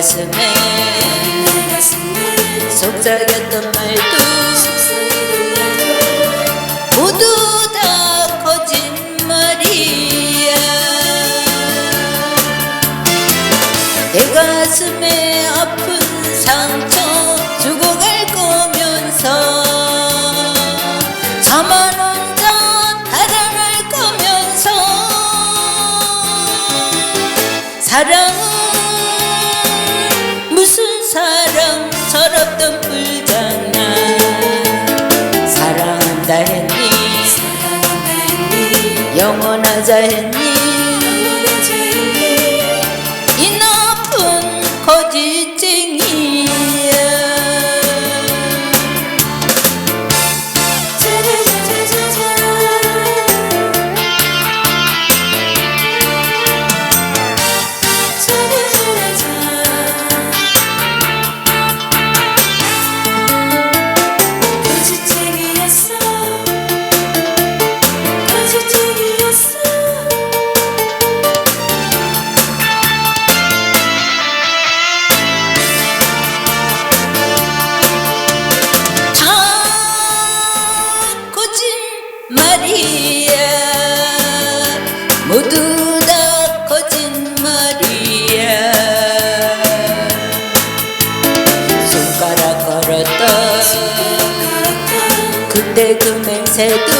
가슴에 속삭였던 말도 모두 다 거짓말이야. 내 가슴에 아픈 상처 주고 갈 거면서 저만 혼자 달아날 거면서 사랑 철없던 불장난. 사랑한다 했니? 영원하자 했니 거짓말이야. 모두 다 거짓말이야. 손가락 걸었던 그때 그 맹세도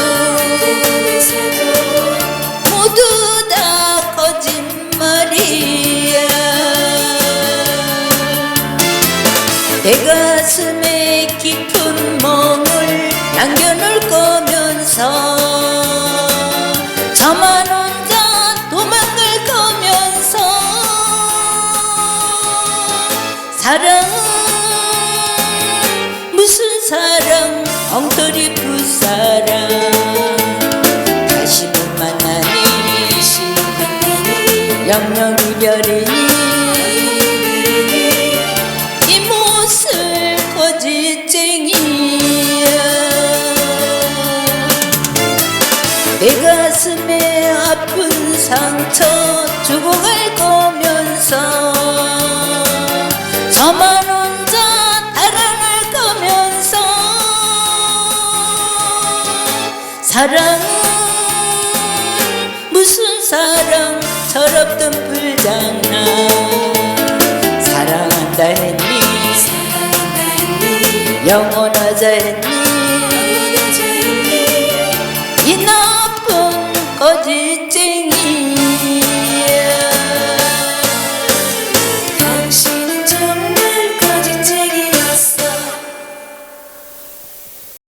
모두 다 거짓말이야. 내 가슴에 깊은 멍을 남겨놓을 거면서 사랑은 무슨 사랑? 엉터리 풋사랑. 다시 못 만나니 영영 이별이니. 이 모습 거짓쟁이야? 내 가슴에 아픈 상처 주고 갈 거면서 사랑은 무슨 사랑? 철없던 불장난. 사랑한다 했니? 영원하자 했니